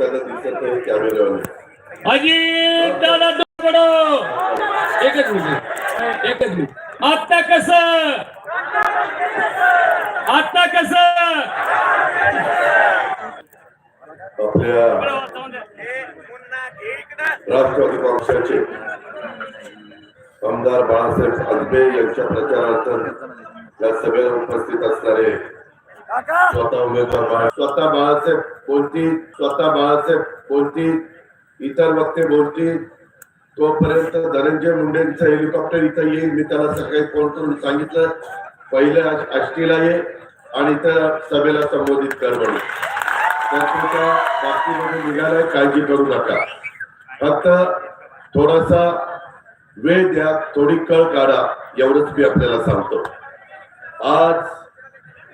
त्यांना दिसत नाही कॅमेऱ्यावर अजित दादा बडो एकच मिनिट एकच मिनिट. आता कस? आता कस? आपल्या राष्ट्रवादी काँग्रेसचे आमदार बाळासाहेब आजबे यांच्या प्रचारार्थ या सभेला उपस्थित असणारे स्वतः उमेदवार स्वतः बाळासाहेब बोलतील स्वतः बाळासाहेब बोलतील इतर वक्ते बोलतील. तोपर्यंत धनंजय मुंडेंचं हेलिकॉप्टर इथं येईल. मी त्याला सकाळी फोन करून सांगितलं. पहिलं आष्टीला ये आणि इथं सभेला संबोधित कर म्हणून. त्याच्या बाबतीमध्ये निघालाय काळजी करू नका. फक्त थोडासा वेळ द्या थोडी कळ काढा. एवढंच मी आपल्याला सांगतो. आज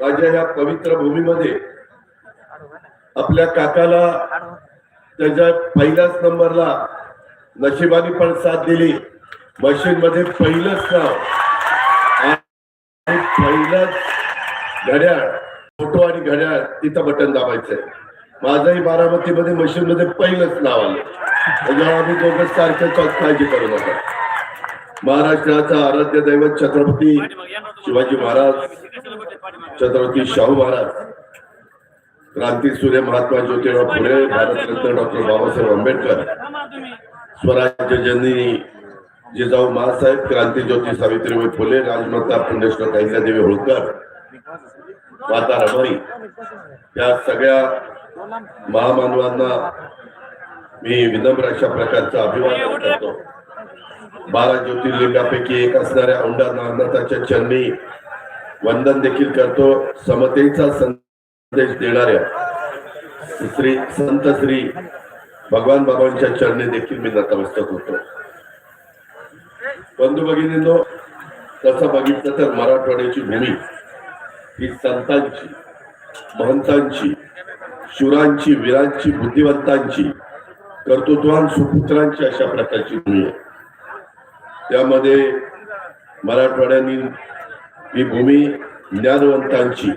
माझ्या या पवित्र भूमीमध्ये आपल्या काकाला त्याच्या पहिल्याच नंबरला नशिबाने पण साथ दिली. मशीन मध्ये पहिलंच नाव आणि पहिलंच घड्याळ फोटो आणि घड्याळ तिथं बटन दाबायचंय. माझंही बारामतीमध्ये मशीन मध्ये पहिलंच नाव आलं. त्याच्यावर आम्ही दोघं सारखं काळजी करू नका. महाराष्ट्राचा आराध्य दैवत छत्रपती शिवाजी महाराज छत्रपती शाहू महाराज क्रांती सूर्य महात्मा ज्योतिराव फुले भारतरत्न डॉक्टर बाबासाहेब आंबेडकर स्वराज्य जननी जिजाऊ मासाहेब क्रांती ज्योती सावित्रीबाई फुले राजमाता पुण्यश्लोक अहिल्यादेवी होळकर माता रमाई या सगळ्या महामानवांना मी विनम्र अशा प्रकारचा अभिवादन करतो. बारा ज्योतिर्लिंगापैकी एक असणाऱ्या औंढा नागनाथाच्या चरणी वंदन देखील करतो. समतेचा संदेश देणाऱ्या श्री संत श्री भगवान बाबांच्या चरणी देखील मी नतमस्तक होतो. बंधू भगिनींनो तसं बघितलं तर मराठवाड्याची भूमी ही संतांची महंतांची शुरांची वीरांची बुद्धिवंतांची कर्तृत्वान सुपुत्रांची अशा प्रकारची भूमी आहे. त्यामध्ये मराठवाड्यानी ही भूमी ज्ञानवंतांची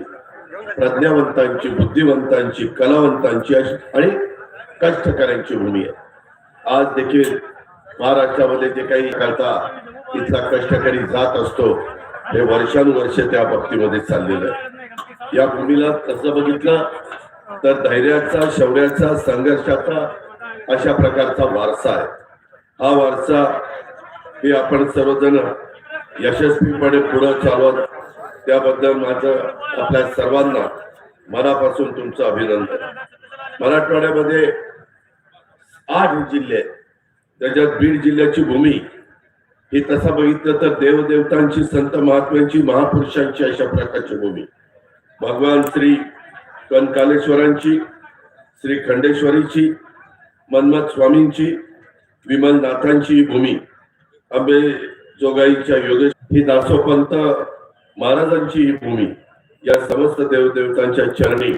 प्रज्ञावंतांची बुद्धिवंतांची कलावंतांची अशी आणि कष्टकऱ्यांची भूमी आहे. आज देखील महाराष्ट्रामध्ये जे काही करता इथला कष्टकरी जात असतो हे वर्षानुवर्ष त्या बाबतीमध्ये चाललेलं आहे. या भूमीला तसं बघितलं तर धैर्याचा शौर्याचा संघर्षाचा अशा प्रकारचा वारसा आहे. हा वारसा हे आपण सर्वजण यशस्वीपणे पुढे चालवत त्याबद्दल माझं आपल्या सर्वांना मनापासून तुमचं अभिनंदन. मराठवाड्यामध्ये आठ जिल्हे त्याच्यात बीड जिल्ह्याची भूमी ही तसा बघितलं तर देवदेवतांची संत महात्म्यांची महापुरुषांची अशा प्रकारची भूमी. भगवान श्री कनकालेश्वरांची श्री खंडेश्वरीची मन्मथ स्वामींची विमलनाथांची ही भूमी. आंबे जोगाईच्या योगेश ही दासोपंत महाराजांची ही भूमी. या समस्त देवदेवतांच्या चरणी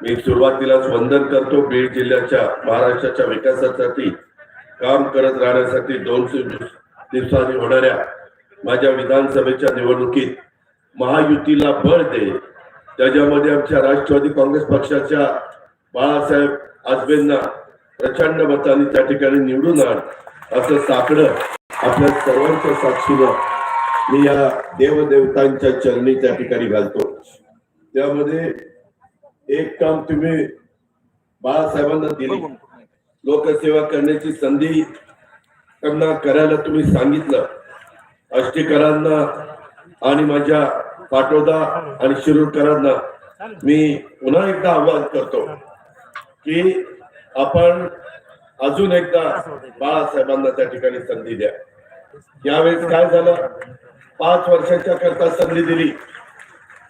मी सुरुवातीलाच वंदन करतो बीड जिल्ह्याच्या महाराष्ट्राच्या विकासासाठी काम करत राहण्यासाठी दोन दिवसांनी होणाऱ्या माझ्या विधानसभेच्या निवडणुकीत महायुतीला बळ दे. त्याच्यामध्ये आमच्या राष्ट्रवादी काँग्रेस पक्षाच्या बाळासाहेब आजबेंना प्रचंड मतांनी त्या ठिकाणी निवडून आण असं साकडं आपल्या सर्वांच्या साक्षीनं मी या देवदेवतांच्या चरणी त्या ठिकाणी घालतो. त्यामध्ये एक काम तुम्ही बाळासाहेबांना दिली. लोकसेवा करण्याची संधी त्यांना करायला तुम्ही सांगितलं. अष्टीकरांना आणि माझ्या पाटोदा आणि शिरूरकरांना मी पुन्हा एकदा आवाहन करतो की आपण अजून एकदा बाळासाहेबांना त्या ठिकाणी संधी द्या. यावेळेस काय झालं? पाच वर्षाच्या करता संधी दिली.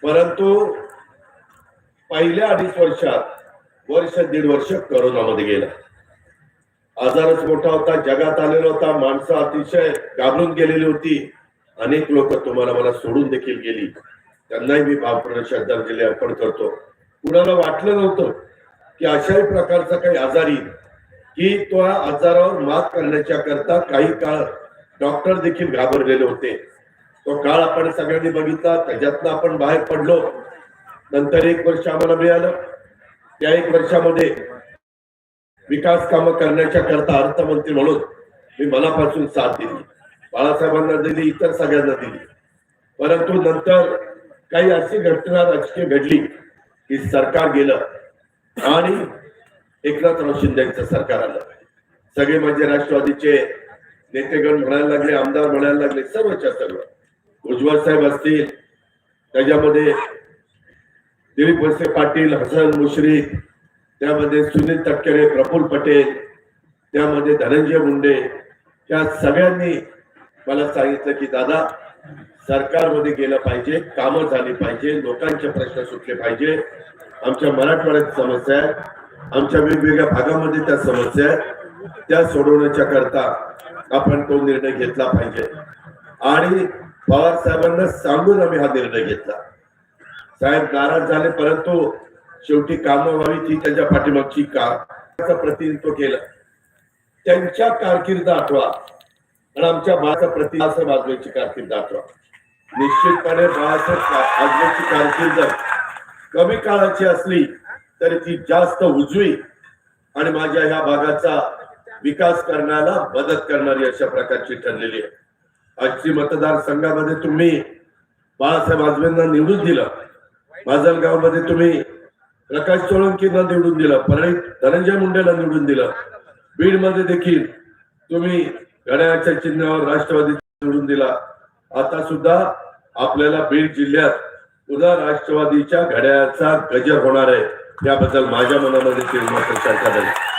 परंतु पहिल्या अडीच वर्षात वर्ष दीड वर्ष करोनामध्ये गेला. आजारच मोठा होता जगात आलेला होता माणसं अतिशय घाबरून गेलेली होती. अनेक लोक तुम्हाला मला सोडून देखील गेली. त्यांनाही मी भावपूर्ण श्रद्धांजली अर्पण करतो. कुणाला वाटलं नव्हतं की अशाही प्रकारचा काही आजार येईल की तो आजारावर मात करण्याच्या करता काही काळ डॉक्टर देखील घाबरलेले होते. तो काळ आपण सगळ्यांनी बघितला त्याच्यातनं आपण बाहेर पडलो. नंतर एक वर्ष आम्हाला मिळालं. त्या एक वर्षामध्ये विकास कामं करण्याच्या करता अर्थमंत्री म्हणून मी मनापासून साथ दिली. बाळासाहेबांना दिली इतर सगळ्यांना दिली. परंतु नंतर काही अशी घटना राजकीय घडली की सरकार गेलं आणि एकनाथराव शिंदेचं सरकार आलं. सगळे म्हणजे राष्ट्रवादीचे नेतेगण म्हणायला लागले आमदार म्हणायला लागले सर्वच्या सर्व. उज्ज्वल साहेब असतील त्याच्यामध्ये दिलीप वळसे पाटील हसन मुश्रीफ त्यामध्ये सुनील तटकरे प्रफुल्ल पटेल त्यामध्ये धनंजय मुंडे या सगळ्यांनी मला सांगितलं की दादा सरकारमध्ये गेलं पाहिजे कामं झाली पाहिजे लोकांचे प्रश्न सुटले पाहिजे. आमच्या मराठवाड्यात समस्या आहेत आमच्या वेगवेगळ्या भागामध्ये त्या समस्या आहेत. त्या सोडवण्याच्या करता आपण तो निर्णय घेतला पाहिजे. आणि पवार साहेबांना सांगून आम्ही हा निर्णय घेतला. साहेब नाराज झाले परंतु शेवटी कामं व्हावी ती त्यांच्या पाठीमागची का? प्रतिनिधित्व केलं. त्यांच्या कारकिर्द आठवा आणि आमच्या बाळाचा असं वाजवायची कारकिर्द आठवा निश्चितपणे बाळासाहेब वाजवायची कारकीर्द कमी काळाची असली तरी ती जास्त उजवी. आणि माझ्या ह्या भागाचा विकास करण्याला मदत करणारी अशा प्रकारची ठरलेली आहे. आजची मतदारसंघामध्ये तुम्ही बाळासाहेब आजबेंना निवडून दिलं. माजलगावमध्ये तुम्ही प्रकाश सोळंकींना निवडून दिलं. परळीत धनंजय मुंडेला निवडून दिलं. बीडमध्ये देखील तुम्ही घड्याळच्या चिन्हावर राष्ट्रवादी निवडून दिला. आता सुद्धा आपल्याला बीड जिल्ह्यात पुन्हा राष्ट्रवादीच्या घड्याळाचा गजर होणार आहे. याबद्दल माझ्या मनामध्ये मात्र चर्चा झाली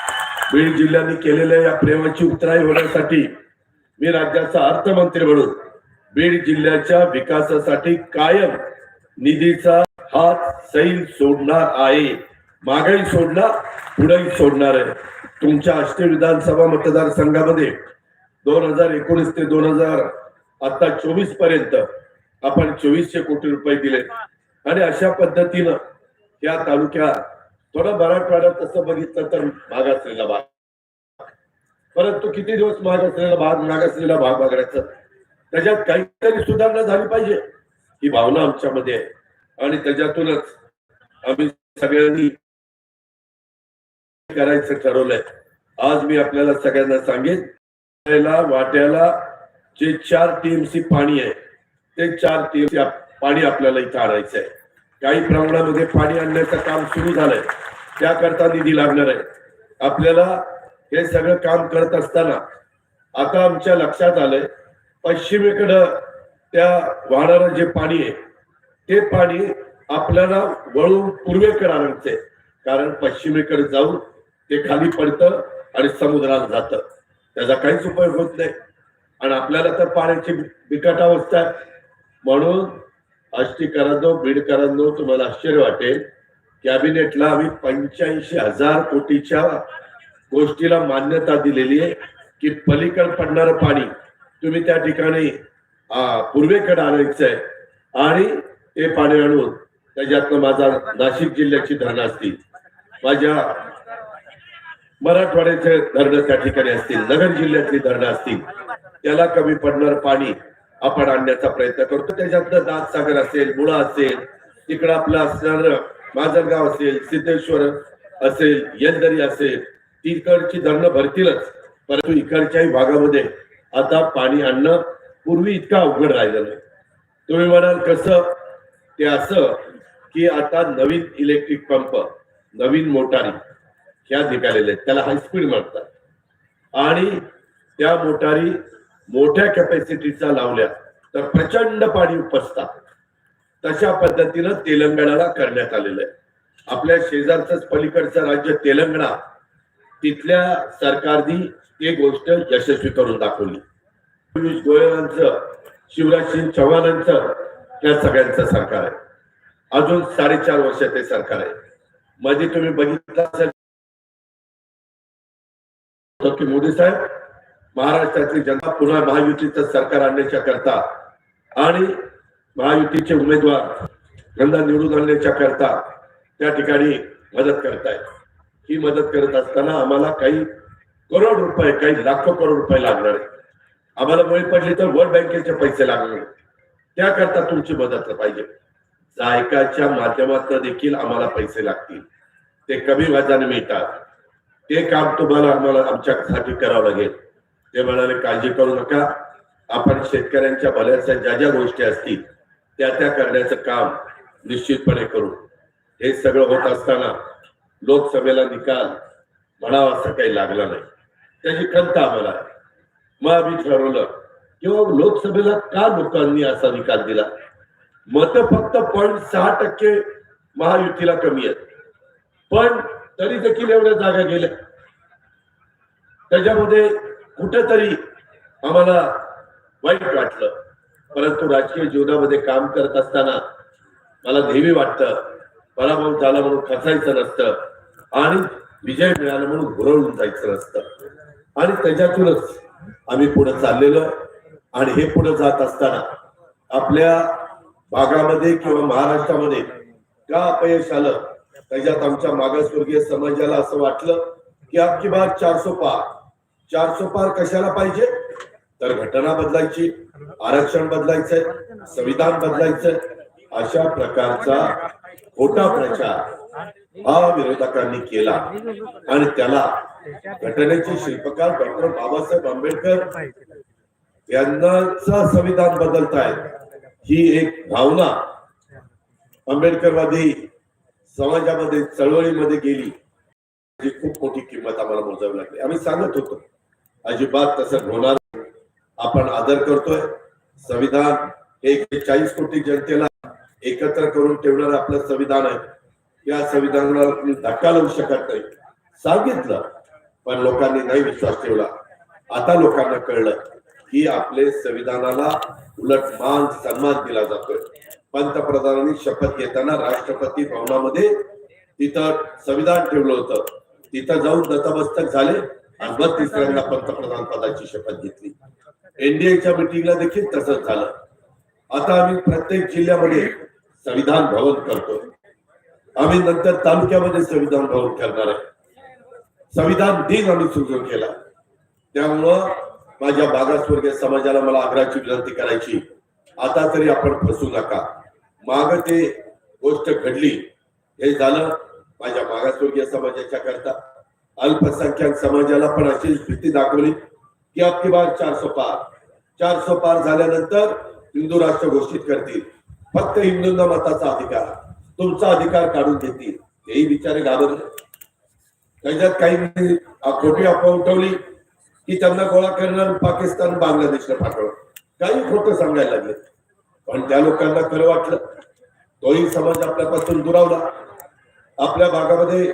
बीड जिल्ह्याने केलेल्या या प्रेमाची उतराई होण्यासाठी मी राज्याचा अर्थमंत्री म्हणून बीड जिल्ह्याच्या विकासासाठी कायम निधीचा हात सैल सोडणार आहे. मागही सोडणार पुढेही सोडणार आहे. तुमच्या आष्टी विधानसभा मतदारसंघामध्ये दोन हजार एकोणीस ते दोन हजार आता चोवीसपर्यंत आपण चोवीसशे कोटी रुपये दिले. आणि अशा पद्धतीनं या तालुक्यात थोडं मराठवाड्यात तसं बघितलं तर भाग असलेला भाग. परंतु किती दिवस महाग असलेला भाग महाग असलेला भाग बघायचा? त्याच्यात काहीतरी सुधारणा झाली पाहिजे ही भावना आमच्यामध्ये आहे. आणि त्याच्यातूनच आम्ही सगळ्यांनी करायचं ठरवलंय. आज मी आपल्याला सगळ्यांना सांगेन वाट्याला वाट्याला जे चार टीएमसी पाणी आहे ते चार टीएमसी पाणी आपल्याला इथं आणायचं आहे काही प्रमाणामध्ये पाणी आणण्याचं काम सुरू झालंय. त्याकरता निधी लागणार आहे. आपल्याला हे सगळं काम करत असताना आता आमच्या लक्षात आलंय पश्चिमेकडं त्या वाहणारं जे पाणी आहे ते पाणी आपल्याला वळून पूर्वेकडे आणते कारण पश्चिमेकडे जाऊन ते खाली पडतं आणि समुद्रात जातं. त्याचा काहीच उपयोग होत नाही. आणि आपल्याला तर पाण्याची बिकट अवस्था आहे. म्हणून आष्टीकरांनो बीडकरांनो तुम्हाला आश्चर्य वाटेल. कॅबिनेटला आम्ही पंच्याऐंशी हजार कोटीच्या गोष्टीला मान्यता दिलेली आहे की पलीकडे पडणारं पाणी तुम्ही त्या ठिकाणी पूर्वेकडे आणायचं आहे आणि ते पाणी आणून त्याच्यातनं माझा नाशिक जिल्ह्याची धरणं असतील. माझ्या मराठवाड्याचे धरणं त्या ठिकाणी असतील नगर जिल्ह्यातली धरणं असतील. त्याला कमी पडणार पाणी आपण आणण्याचा प्रयत्न करतो. त्याच्यानंतर दात सागर असेल मुळा असेल तिकडं आपलं असणार माजलगाव असेल सिद्धेश्वर असेल येलदरी असेल तिकडची धरणं भरतीलच. परंतु इकडच्याही भागामध्ये आता पाणी आणणं पूर्वी इतकं अवघड राहिलं नाही तुम्ही म्हणाल कसं? ते असं की आता नवीन इलेक्ट्रिक पंप नवीन मोटारी ह्या निघालेल्या आहेत. त्याला हायस्पीड म्हणतात. आणि त्या मोटारी मोठ्या कॅपॅसिटीचा लावल्या तर प्रचंड पाणी उपसतात. तशा पद्धतीनं तेलंगणाला करण्यात आलेलं आहे. आपल्या शेजारच पलीकडचं राज्य तेलंगणा तिथल्या सरकारनी ती गोष्ट यशस्वी करून दाखवली. पियुष गोयलांचं शिवराज सिंग चव्हाणांचं या सगळ्यांचं सरकार आहे. अजून साडेचार वर्ष ते सरकार आहे. मध्ये तुम्ही बघितलं असेल. की मोदी साहेब महाराष्ट्रातली जनता पुन्हा महायुतीचं सरकार आणण्याच्या करता आणि महायुतीचे उमेदवार यंदा निवडून आणण्याच्या करता त्या ठिकाणी मदत करतायत ही मदत करत असताना आम्हाला काही करोड रुपये काही लाखो करोड रुपये लागणार आहे आम्हाला वेळ पडली तर वर्ल्ड बँकेचे पैसे लागणार त्याकरता तुमची मदत पाहिजे. जायकाच्या माध्यमातून देखील आम्हाला पैसे लागतील. ते कमी व्याजाने मिळतात. ते काम तुम्हाला आम्हाला आमच्यासाठी करावं लागेल. ते म्हणाले काळजी करू नका. आपण शेतकऱ्यांच्या भल्याच्या ज्या ज्या गोष्टी असतील त्या त्या करण्याचं काम निश्चितपणे करू. हे सगळं होत असताना लोकसभेला निकाल म्हणावा असं काही लागला नाही. त्याची खंत आम्हाला मग आम्ही ठरवलं किंवा लोकसभेला का लोकांनी असा निकाल दिला? मत फक्त पॉईंट सहा टक्के महायुतीला कमी आहेत. पण तरी देखील एवढ्या जागा गेल्या. त्याच्यामध्ये कुठेतरी आम्हाला वाईट वाटलं. परंतु राजकीय जीवनामध्ये काम करत असताना मला नेहमी वाटतं पराभव झाला म्हणून खचायचं नसतं आणि विजय मिळाला म्हणून घुरळून जायचं नसतं. आणि त्याच्यातूनच आम्ही पुढे चाललेलो आणि हे पुढे जात असताना आपल्या भागामध्ये किंवा महाराष्ट्रामध्ये का अपयश आलं? त्याच्यात आमच्या मागासवर्गीय समाजाला असं वाटलं की आपकी बार पाच चार चारसो पार कशाला पाहिजे? तर घटना बदलायची आरक्षण बदलायचंय संविधान बदलायचंय. अशा प्रकारचा खोटा प्रचार हा विरोधकांनी केला. आणि त्याला घटनेचे शिल्पकार डॉक्टर बाबासाहेब आंबेडकर यांनाचा संविधान बदलतायत. ही एक भावना आंबेडकरवादी समाजामध्ये चळवळीमध्ये गेली. जी खूप मोठी किंमत आम्हाला मोजावी लागली. आम्ही सांगत होतो अजिबात तसं होणार नाही. आपण आदर करतोय. संविधान हे चाळीस कोटी जनतेला एकत्र करून ठेवणार आपलं संविधान आहे. या संविधानाला धक्का लावू शकत नाही. सांगितलं पण लोकांनी नाही विश्वास ठेवला. आता लोकांना कळलं की आपले संविधानाला उलट मान सन्मान दिला जातोय. पंतप्रधानांनी शपथ घेताना राष्ट्रपती भवनामध्ये तिथं संविधान ठेवलं होतं. तिथं जाऊन नतमस्तक झाले. आणि तिसऱ्यांदा पंतप्रधान पदाची शपथ घेतली. एनडीएच्या मिटिंगला देखील तसंच झालं. आता आम्ही प्रत्येक जिल्ह्यामध्ये संविधान भवन करतो आम्ही नंतर तालुक्यामध्ये संविधान भवन करणार आहे. संविधान दिन आम्ही सुरू केला. त्यामुळं माझ्या मागासवर्गीय समाजाला मला आग्रहाची विनंती करायची. आता तरी आपण फसू नका. माग ते गोष्ट घडली हे झालं माझ्या मागासवर्गीय समाजाच्या करता. अल्पसंख्याक समाजाला पण अशीच भीती दाखवली की अबकी बार सो पार. चारसो पार झाल्यानंतर हिंदू राष्ट्र घोषित करतील. फक्त हिंदूंना मताचा अधिकार. तुमचा अधिकार काढून घेतील. हेही बिचारे घाबरले. त्याच्यात काही खोटी अफवा उठवली की त्यांना गोळा करणार पाकिस्तान बांगलादेशला पाठवलं. काही खोटं सांगायला लागले. पण त्या लोकांना खरं वाटलं. तोही समाज आपल्यापासून दुरावला. आपल्या भागामध्ये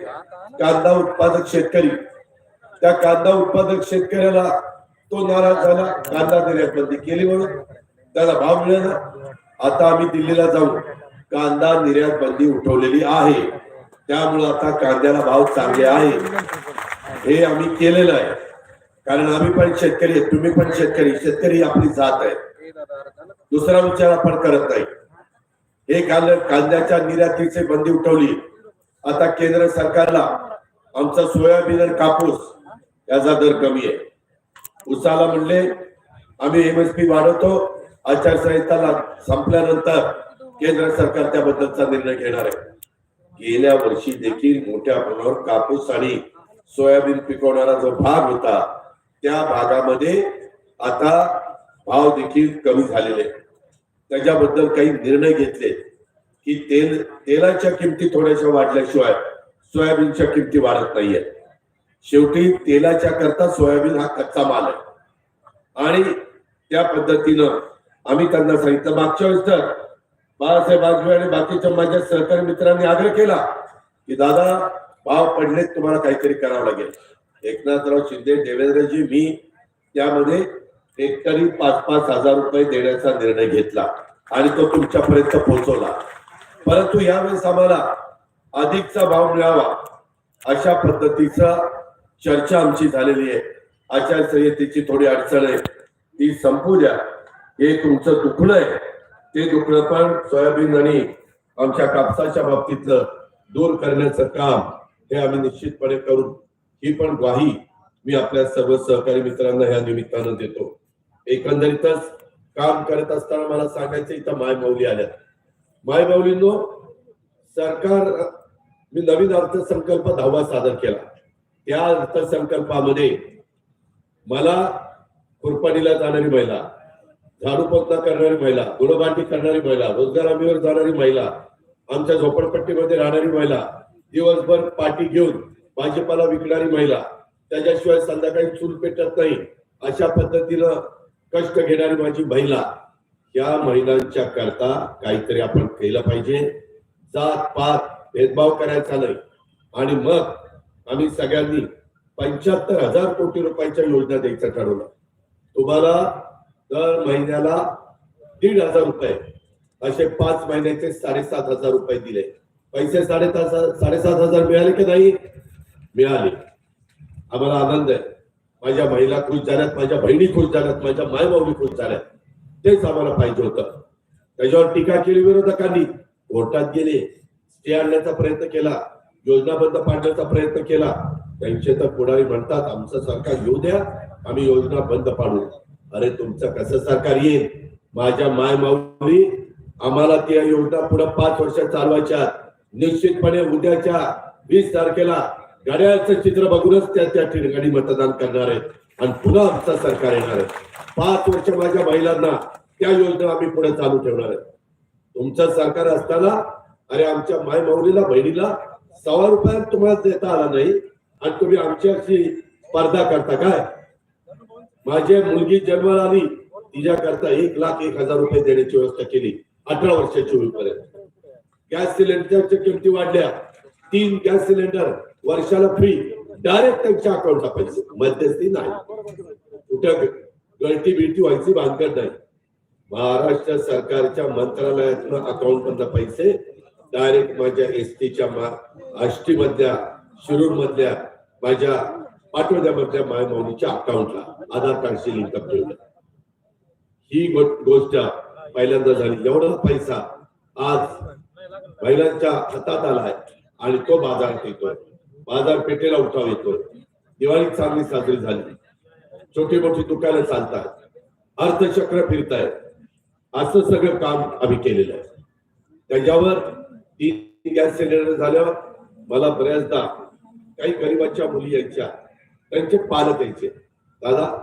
कांदा उत्पादक शेतकरी त्या कांदा उत्पादक शेतकऱ्याला तो नाराज झाला कांदा निर्यात बंदी केली म्हणून त्याला भाव मिळाला. आता आम्ही दिल्लीला जाऊ कांदा निर्यात बंदी उठवलेली आहे. त्यामुळे आता कांद्याला भाव चांगले आहे. हे आम्ही केलेलं आहे. कारण आम्ही पण शेतकरी आहे तुम्ही पण शेतकरी शेतकरी आपली जात आहे. दुसरा विचार आपण करत नाही. हे कांद्याच्या निर्यातीची बंदी उठवली. आता केंद्र सरकारला आमचा सोयाबीन आणि कापूस याचा दर कमी आहे. उसाला म्हणले आम्ही एमएसपी वाढवतो आचारसंहिता संपल्यानंतर केंद्र सरकार त्याबद्दलचा निर्णय घेणार आहे. गेल्या वर्षी देखील मोठ्या प्रमाणावर कापूस आणि सोयाबीन पिकवणारा जो भाग होता त्या भागामध्ये आता भाव देखील कमी झालेले त्याच्याबद्दल काही निर्णय घेतले. की तेल तेलाच्या किमती थोड्याशा वाढल्याशिवाय सोयाबीनच्या किमती वाढत नाहीयेत. शेवटी तेलाच्या करता सोयाबीन हा कच्चा माल आहे. आणि त्या पद्धतीनं आम्ही त्यांना सांगितलं मागच्या वेळेस तर बाळासाहेब आजबे आणि बाकीच्या माझ्या सहकारी मित्रांनी आग्रह केला की दादा भाव पडलेत तुम्हाला काहीतरी करावं लागेल. एकनाथराव शिंदे देवेंद्रजी मी त्यामध्ये हेक्टरी पाच पाच हजार रुपये देण्याचा निर्णय घेतला आणि तो तुमच्यापर्यंत पोहोचवला. परंतु यावेळेस आम्हाला अधिकचा भाव मिळावा अशा पद्धतीचा चर्चा आमची झालेली आहे. आचारसंहितेची थोडी अडचण आहे. ती संपू द्या. हे तुमचं दुखणं आहे. ते दुखणं पण सोयाबीन आणि आमच्या कापसाच्या बाबतीतलं दूर करण्याचं काम हे आम्ही निश्चितपणे करू. ही पण ग्वाही मी आपल्या सर्व सहकारी मित्रांना ह्या निमित्तानं देतो. एकंदरीतच काम करत असताना मला सांगायचं इथं माय मौली आल्या माय सरकार मी नवीन अर्थसंकल्प दहावा सादर केला. त्या अर्थसंकल्पामध्ये मला कुरपाडीला जाणारी महिला झाडू पोतना करणारी महिला गुणबांडी करणारी महिला रोजगार हमीवर जाणारी महिला आमच्या झोपडपट्टीमध्ये राहणारी महिला दिवसभर पाठी घेऊन भाजीपाला विकणारी महिला त्याच्याशिवाय संध्याकाळी चूल पेटत नाही अशा पद्धतीनं कष्ट घेणारी माझी महिला या महिलांच्या करता काहीतरी आपण केलं पाहिजे. जात पात भेदभाव करायचा नाही. आणि मग आम्ही सगळ्यांनी पंच्याहत्तर हजार कोटी रुपयाच्या योजना द्यायचं ठरवलं. तुम्हाला दर महिन्याला दीड हजार रुपये असे पाच महिन्याचे साडेसात हजार रुपये दिले. पैसे साडेसात साडेसात हजार मिळाले की नाही? मिळाले. आम्हाला आनंद आहे. माझ्या महिला खुश झाल्यात माझ्या बहिणी खुश झाल्यात माझ्या मायबावली खुश झाल्यात. तेच आम्हाला पाहिजे होतं. त्याच्यावर टीका केली विरोधकांनी. कोर्टात गेले स्टे आणण्याचा प्रयत्न केला योजना बंद पाडण्याचा प्रयत्न केला. त्यांचे तर पुढारी म्हणतात आमचं सरकार येऊ द्या आम्ही योजना बंद पाडू. अरे तुमचं कसं सरकार येईल? माझ्या माय माऊली आम्हाला त्या योजना पुढे पाच वर्ष चालवायच्या निश्चितपणे उद्याच्या वीस तारखेला गाड्याचं चित्र बघूनच त्या त्या ठिकाणी मतदान करणार आहेत. आणि पुन्हा आमचं सरकार येणार आहे. पाच वर्ष माझ्या महिलांना त्या योजना आम्ही पुढे चालू ठेवणार आहे. तुमचं सरकार असताना अरे आमच्या माय माऊलीला बहिणीला सव्वा रुपयात तुम्हाला देता आला नाही आणि तुम्ही आमच्याशी स्पर्धा करता काय? माझी मुलगी जन्माला आली तिच्या करता एक लाख एक हजार रुपये देण्याची व्यवस्था केली अठरा वर्षाची होईपर्यंत. गॅस सिलेंडरच्या किमती वाढल्या. तीन गॅस सिलेंडर वर्षाला फ्री डायरेक्ट त्यांच्या अकाउंटला पैसे मध्यस्थी नाही. कुठं गळती बिळती व्हायची भानगड नाही. महाराष्ट्र सरकारच्या मंत्रालयातून अकाउंट मधला पैसे डायरेक्ट माझ्या एस टीच्या आष्टी मधल्या शिरूर मधल्या माझ्या पाटोद्यामधल्या मायमौलीच्या अकाउंटला आधार कार्डशी लिंक ठेवलं ही गोष्ट पहिल्यांदा झाली. एवढा पैसा आज महिलांच्या हातात आलाय आणि तो बाजारात येतोय बाजारपेठेला उठाव येतोय. दिवाळी चांगली साजरी झाली. छोटी मोठी दुकानं चालतात. अर्थचक्र फिरतायत. असं सगळं काम आम्ही केलेलं आहे. त्याच्यावर तीन गॅस सिलेंडर झाल्यावर मला बऱ्याचदा काही गरिबांच्या मुली यायच्या. त्यांचे पालक यायचे. दादा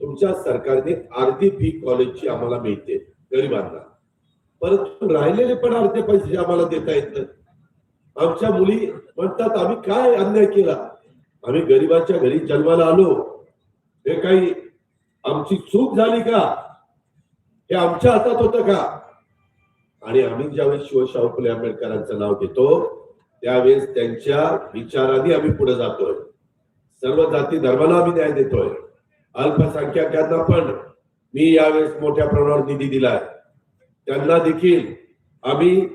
तुमच्या सरकारने अर्धी फी कॉलेजची आम्हाला मिळते गरिबांना. परंतु राहिलेले पण अर्धे पैसे आम्हाला देता येत नाही. आमच्या मुली म्हणतात आम्ही काय अन्याय केला? आम्ही गरिबांच्या घरी जन्माला आलो. हे काही आमची चूक झाली का? हे आमच्या हातात होतं का? आणि आम्ही ज्यावेळेस शिवशाहू फुले आंबेडकरांचं नाव घेतो त्यावेळेस त्यांच्या विचारांनी आम्ही पुढे जातोय. सर्व जाती धर्माला आम्ही न्याय देतोय. अल्पसंख्याकांना पण मी यावेळेस मोठ्या प्रमाणावर निधी दिलाय. त्यांना देखील आम्ही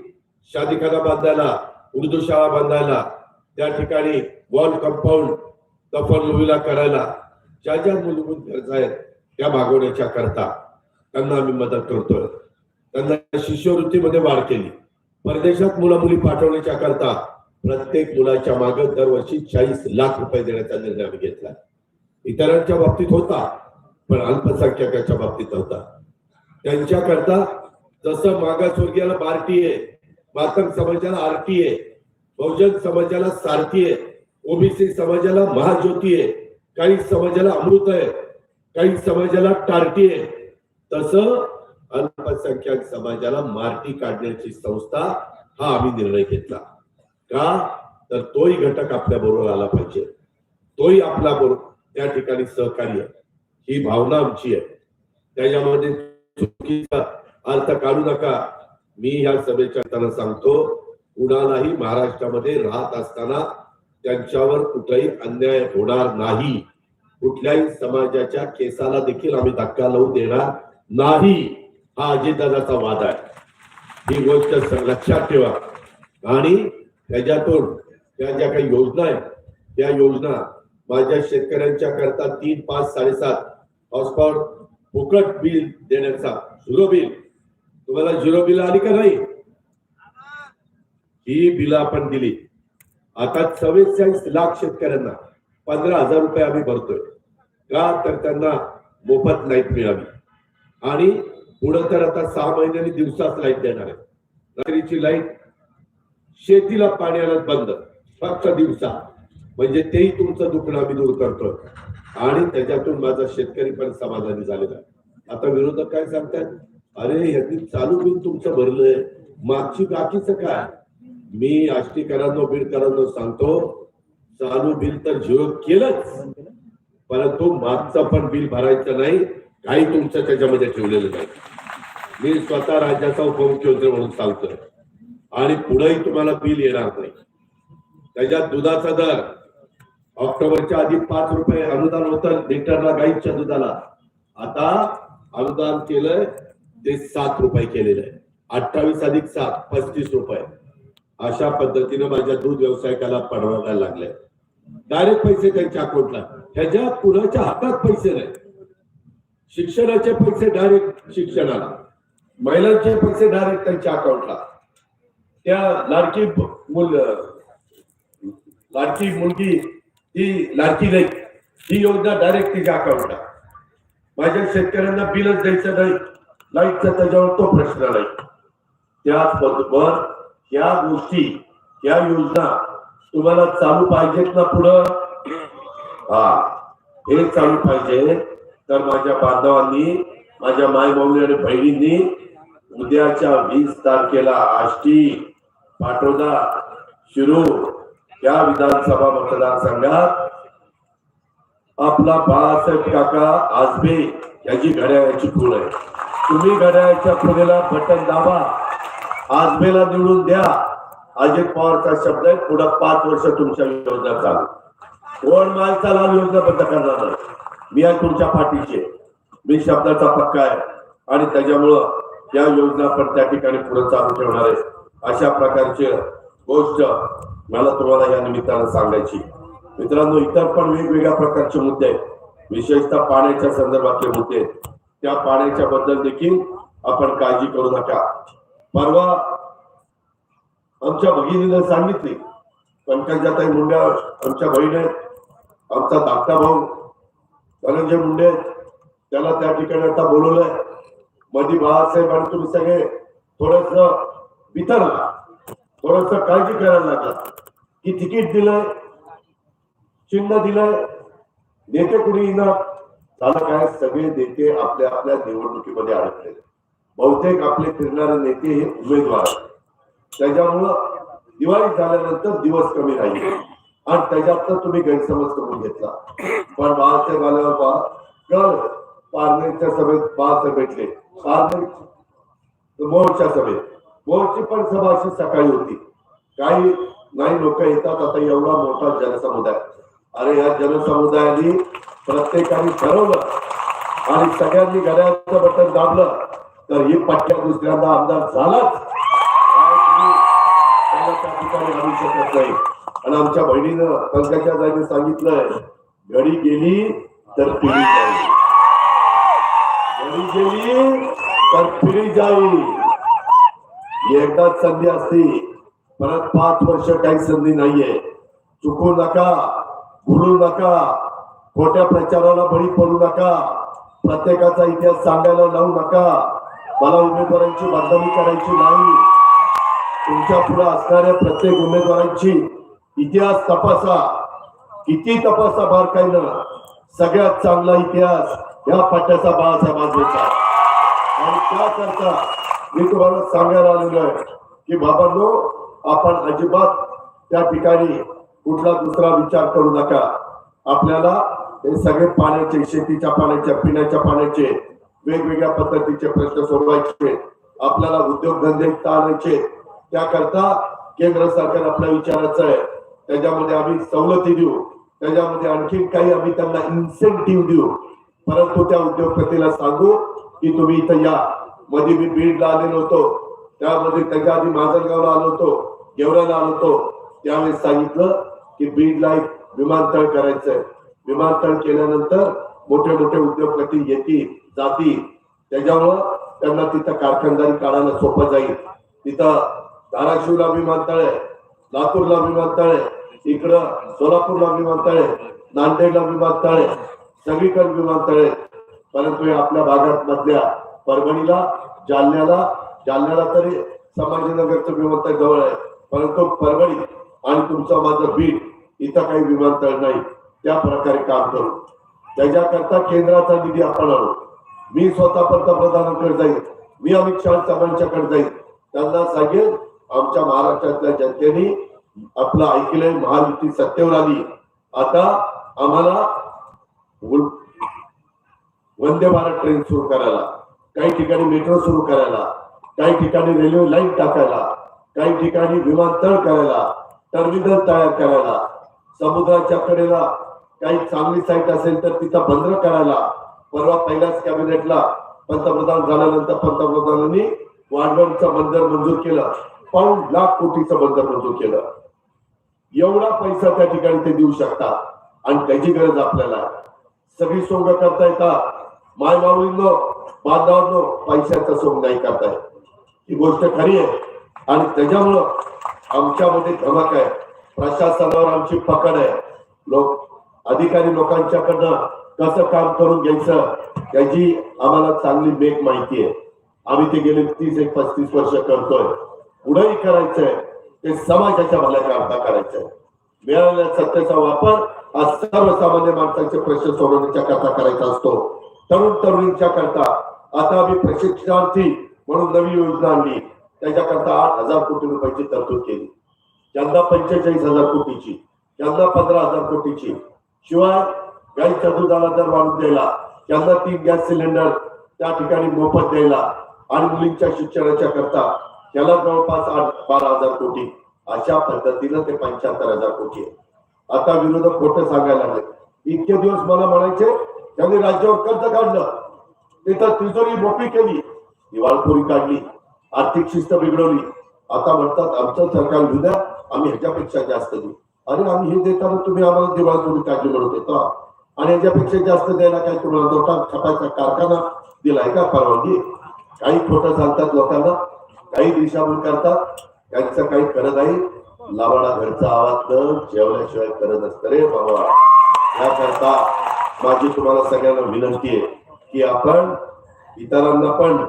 शादीखाना बांधायला उर्दू शाळा बांधायला त्या ठिकाणी वॉल कंपाऊंड दफन करायला ज्या ज्या मूलभूत गरजा आहेत त्या भागवण्याच्या करता त्यांना आम्ही मदत करतोय. त्यांना शिष्यवृत्तीमध्ये वाढ केली. परदेशात मुला मुली पाठवण्याच्या करता प्रत्येक मुलाच्या मागे दरवर्षी चाळीस लाख रुपये देण्याचा निर्णय आम्ही घेतला. इतरांच्या बाबतीत होता पण अल्पसंख्याकाच्या बाबतीत होता त्यांच्या करता जसं मागासवर्गीयाला बारटी आहे मातंग समाजाला आरटी आहे बहुजन समाजाला सारथी आहे ओबीसी समाजाला महाज्योती आहे काही समाजाला अमृत आहे काही समाजाला टार्टी आहे तसं अल्पसंख्याक समाजाला मार्टी काढण्याची संस्था हा आम्ही निर्णय घेतला. का? तर तोही घटक आपल्या बरोबर आला पाहिजे. तोही आपला बरोबर त्या ठिकाणी सहकार्य ही भावना आमची आहे. त्याच्यामध्ये चुकीचा अर्थ काढू नका. मी या सभेच्या सांगतो कुणालाही महाराष्ट्रामध्ये राहत असताना त्यांच्यावर कुठलाही अन्याय होणार नाही. कुठल्याही समाजाच्या केसाला देखील आम्ही धक्का लावून देणार नाही. हा अजितदादाचा वाद आहे. ही गोष्ट लक्षात ठेवा. आणि त्याच्यातून त्या ज्या काही योजना आहेत त्या योजना माझ्या शेतकऱ्यांच्या करता तीन पाच साडेसात हॉर्स पॉवर फुकट बिल देण्याचा झिरो बिल. तुम्हाला झिरो बिल आली का नाही? ही बिल आपण दिली. आता चव्वेचाळीस लाख शेतकऱ्यांना पंधरा हजार रुपये आम्ही भरतोय. का? तर त्यांना मोफत लाइट मिळावी. आणि पुढं तर आता सहा महिन्यांनी दिवसाच लाइट देणार आहे रात्रीची लाइट शेतीला पाण्याला बंद. फक्त दिवसा. म्हणजे तेही तुमचं दुखणं आम्ही दूर करतोय. आणि त्याच्यातून माझा शेतकरी पण समाधानी झालेला आहे. आता विरोधक काय सांगतात अरे यांनी चालू बिल तुमचं भरलंय. मागची बाकीचं काय? मी आष्टीकरांनो बीडकरांनो सांगतो चालू बिल तर झिरो केलंच परंतु मागचं पण बिल भरायचं नाही काही तुमचं त्याच्यामध्ये ठेवलेलं नाही. मी स्वतः राज्याचा उपमुख्यमंत्री म्हणून सांगतोय आणि पुढेही तुम्हाला बिल येणार नाही. त्याच्यात दुधाचा दर ऑक्टोबरच्या आधी पाच रुपये अनुदान होतं लिटरला गाईच्या दुधाला. आता अनुदान केलंय ते सात रुपये केलेलं आहे. अठ्ठावीस अधिक सात पस्तीस रुपये. अशा पद्धतीनं माझ्या दूध व्यावसायिकाला परवडायला लागले डायरेक्ट पैसे त्यांच्या अकाउंटला ह्याच्यात कुणाच्या हातात पैसे नाही. शिक्षणाचे पैसे डायरेक्ट शिक्षणाला. महिलांचे पैसे डायरेक्ट त्यांच्या अकाउंटला त्या लाडकी मुल लाडकी मुलगी ती लाडकी नाही. ही योजना डायरेक्ट तिच्या अकाउंटला माझ्या शेतकऱ्यांना बिलच द्यायचं नाही. लाईटचा त्याच्यावर तो प्रश्न नाही. त्याचबरोबर या गोष्टी या योजना तुम्हाला चालू पाहिजेत ना पुढं? हा हे चालू पाहिजे. तर माझ्या बांधवांनी माझ्या माय माऊली आणि बहिणींनी उद्याच्या वीस तारखेला आष्टी पाटोदा शिरूर या विधानसभा मतदारसंघात. आपला बाळासाहेब काका आजबे याची घड्याळाची खूण आहे. तुम्ही घड्याळाच्या खुणेला बटन दाबा. आजमेला निवडून द्या. अजित पवारचा शब्द आहे पुढे पाच वर्ष तुमच्या योजना चालू. कोण माल लाभ योजना बंद करणार नाही? मी आहे तुमच्या पाठीचे मी शब्दाचा पक्का आहे. आणि त्याच्यामुळं या योजना पण त्या ठिकाणी पुढे चालू ठेवणार आहे. अशा प्रकारची गोष्ट मला तुम्हाला या निमित्तानं सांगायची. मित्रांनो इतर पण वेगवेगळ्या प्रकारचे मुद्दे आहेत. विशेषतः पाण्याच्या संदर्भातले मुद्दे त्या पाण्याच्या बद्दल देखील आपण काळजी करू नका. परवा आमच्या भगिनीनं सांगितली पंकजाताई मुंडे आमच्या बहीण आहेत आमचा धाकटा भाऊ धनंजय मुंडे त्याला त्या ठिकाणी आता बोलवलंय. मधी बाळासाहेब आणि तुम्ही सगळे थोडस वितरला थोडस काळजी करायला लागला. की तिकीट दिलंय चिन्ह दिलंय नेते कुणी येणार? झालं काय? सगळे नेते आपल्या आपल्या निवडणुकीमध्ये अडकले बहुतेक आपले फिरणारे नेते हे उमेदवार. त्याच्यामुळं दिवाळी झाल्यानंतर दिवस कमी राहील. आणि त्याच्यात तुम्ही गैरसमज करून घेतला. पण बाळासाहेब आल्यावर पहा कळ पारनेरच्या सभेत बाळासाहेब भेटले. पारनेर मोर्चा सभेत. मोर्ची पण सभा अशी सकाळी होती. काही नाही लोक येतात. आता एवढा मोठा जनसमुदाय. अरे या जनसमुदायाने प्रत्येकाने ठरवलं आणि सगळ्यांनी घड्याचं बटन दाबलं. तर ही पट्ट्या दुसऱ्यांदा आमदार झालाच. काय त्या ठिकाणी आणू शकत नाही. आणि आमच्या बहिणीनं पंकजा जाईने सांगितलंय घडी गेली तर फिरी जाईल. घडी गेली तर फिरी जाईल. एकदाच संधी असते परत पाच वर्ष काही संधी नाहीये. चुकू नका भुलू नका खोट्या प्रचाराला बळी पडू नका प्रत्येकाचा इतिहास सांगायला लावू नका. मला उमेदवारांची बदनामी करायची नाही. तुमच्यापुढे असणाऱ्या प्रत्येक उमेदवारांची इतिहास तपासा. किती तपासा बारकाईनं सगळ्यात चांगला इतिहास या पट्ट्याचा बाळासाहेबांचा आणि त्याकरता मी तुम्हाला सांगायला आलेलो आहे की बाबांनो आपण अजिबात त्या ठिकाणी कुठला दुसरा विचार करू नका. आपल्याला हे सगळे पाण्याचे शेतीच्या पाण्याच्या पिण्याच्या पाण्याचे वेगवेगळ्या पद्धतीचे प्रश्न सोडवायचे आपल्याला उद्योगधंदे आणायचे त्याकरता केंद्र सरकार आपल्या विचाराचं आहे. त्याच्यामध्ये आम्ही सवलती देऊ. त्याच्यामध्ये आणखी काही आम्ही त्यांना इन्सेंटिव्ह देऊ. परंतु त्या उद्योगपतीला सांगू की तुम्ही इथं या. मध्ये मी बीडला आलेलो होतो. त्यामध्ये त्याच्या आधी माजलगावला आलो होतो. गेवऱ्याला आलो होतो. त्यावेळेस सांगितलं की बीडला एक विमानतळ करायचंय. विमानतळ केल्यानंतर मोठे मोठे उद्योगपती येतील. जातील त्याच्यामुळं त्यांना तिथं कारखानदारी काढायला सोपं जाईल. तिथं धाराशिवला विमानतळ आहे लातूरला विमानतळ आहे इकडं सोलापूरला विमानतळ आहे नांदेडला विमानतळ आहे सगळीकडे विमानतळ आहे. परंतु हे आपल्या भागात मधल्या परभणीला जालन्याला जालन्याला तरी संभाजीनगरचं विमानतळ जवळ आहे. परंतु परभणी आणि तुमचं माझं बीड इथं काही विमानतळ नाही. त्या प्रकारे काम करू. त्याच्याकरता केंद्राचा निधी आपण आणू. मी स्वतः पंतप्रधानांकडे जाईल मी अमित शहा साहेबांच्याकडे जाईल त्यांना सांगेल आमच्या महाराष्ट्रातल्या जनतेने आपलं ऐकलंय महायुती सत्तेवर आली. आता आम्हाला वंदे भारत ट्रेन सुरू करायला काही ठिकाणी मेट्रो सुरू करायला काही ठिकाणी रेल्वे लाईन टाकायला काही ठिकाणी विमानतळ करायला टर्मिनल तयार करायला समुद्राच्या कडेला काही चांगली साईट असेल तर तिथं बंदर करायला परवा पहिल्याच कॅबिनेटला पंतप्रधान झाल्यानंतर पंतप्रधानांनी वाढवणचं बंदर मंजूर केलं. पाऊण लाख कोटीचं बंदर मंजूर केलं. एवढा पैसा त्या ठिकाणी ते देऊ शकतात. आणि त्याची गरज आपल्याला सगळी सोंग करता येतात. माय माऊलींनो बांधवांनो पैशाचा सोंग नाही करता येत. ही गोष्ट खरी आहे. आणि त्याच्यामुळं आमच्यामध्ये धमक आहे. प्रशासनावर आमची पकड आहे. लोक अधिकारी लोकांच्याकडनं कसं काम करून घ्यायचं त्याची आम्हाला चांगली मेक माहिती आहे. आम्ही ते गेले तीस एक पस्तीस वर्ष करतोय. पुढेही करायचंय. ते समाजाच्या भल्याकरता करायचंय. मिळालेल्या सत्तेचा वापर हा सर्वसामान्य माणसांचे प्रश्न सोडवण्याच्या करता करायचा असतो. तरुण तरुणींच्या करता. आता आम्ही प्रशिक्षणार्थी म्हणून नवी योजना आणली. त्याच्याकरता आठ हजार कोटी रुपयाची तरतूद केली. यंदा पंचेचाळीस हजार कोटीची. यंदा पंधरा हजार कोटीची. शिवाय गाईच्या दुधाला दर वाढून द्यायला त्यांना तीन गॅस सिलेंडर त्या ठिकाणी मोफत द्यायला आणि मुलींच्या शिक्षणाच्या करता त्याला जवळपास आठ बारा हजार कोटी. अशा पद्धतीनं ते पंच्याहत्तर हजार कोटी आहे. आता विरोधक खोटं सांगायला लागले. इतके दिवस मला म्हणायचे त्यांनी राज्यावर कर्ज काढलं. तिथं तिजोरी मोकळी केली दिवाळखोरी काढली आर्थिक शिस्त बिघडवली. आता म्हणतात आमचं सरकार घेऊ द्या आम्ही ह्याच्यापेक्षा जास्त देऊ. अरे आम्ही हे देताना तुम्ही आम्हाला दिवाळखोरी काढली म्हणत होता आणि याच्यापेक्षा जास्त द्यायला काय तुम्हाला नोटा छापायचा कारखाना दिलाय का? परवानगी. काही खोटं सांगतात लोकांना काही दिशाभूल करतात त्यांचं काही खरं नाही. लावाडा घरचा आवाज न जेवल्याशिवाय करत असतं रे बाबा. याकरता माझी तुम्हाला सगळ्यांना विनंती आहे की आपण इतरांना पण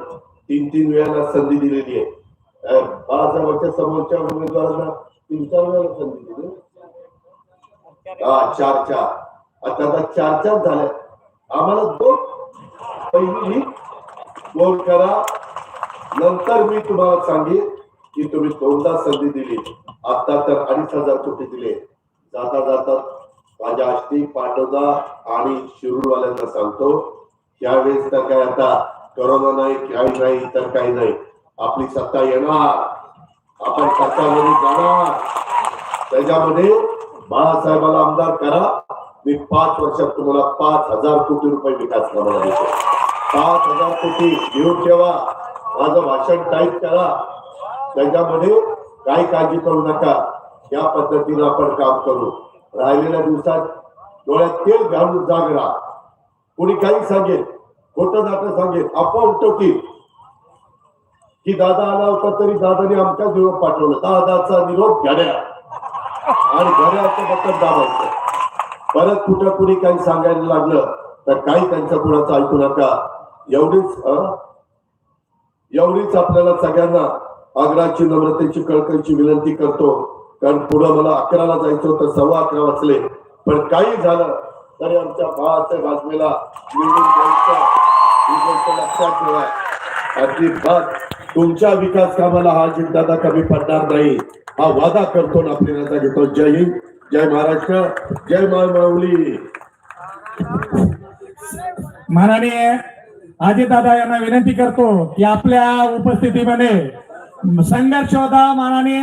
तीन तीन वेळेला संधी दिलेली आहे. बाळासाहेबांच्या समोरच्या उमेदवारांना तीन चार वेळेला संधी दिली हा चार चार. आता आता चार चार झाल्या आम्हाला दोन पहिली गोल करा. नंतर मी तुम्हाला सांगेन की तुम्ही दोनदा संधी दिली. आता तर अडीच हजार कोटी दिले. जाता जाता माझ्या आष्टी पाटोदा आणि शिरूरवाल्यांना सांगतो त्यावेळेस तर काय आता करोना नाही काही नाही तर काही नाही. आपली सत्ता येणार. आपण सत्तामध्ये जाणार. त्याच्यामध्ये बाळासाहेबाला आमदार करा. मी पाच वर्षात तुम्हाला पाच हजार कोटी रुपये विकास कामाला देतो. पाच हजार कोटी घेऊन ठेवा. माझं भाषण टाईप करा. त्याच्यामध्ये काही काळजी करू नका. या पद्धतीनं आपण काम करू. राहिलेल्या दिवसात डोळ्यात तेल घालून जाग राहा कोणी काही सांगेल खोटं नाटं सांगेल अफवा उठवतील की दादा आला होता तरी दादाने आमच्या निरोप पाठवलं. दादाचा निरोप घड्या आणि घड्याचं बद्दल दाबायचं. परत कुठं कुणी काही सांगायला लागलं तर काही त्यांच्या कुणाचं ऐकू नका. एवढीच एवढीच आपल्याला सगळ्यांना आग्राची नम्रतेची कळकळीची विनंती करतो. कारण पुढं मला अकराला जायचं होतं सव्वा अकरा वाजले. पण काही झालं तरी आमच्या बाळाच्या बातमीला निवडून द्यायचं. लक्षात ठेवा. अजिबात तुमच्या विकास कामाला हा जिंदादा कमी पडणार नाही. हा वादा करतो आपल्याला घेतो. जय हिंद. जय महाराष्ट्र जय माय माऊली. माननीय दादा यांना विनंती करतो की आपल्या उपस्थितीमध्ये संघर्ष होता माननीय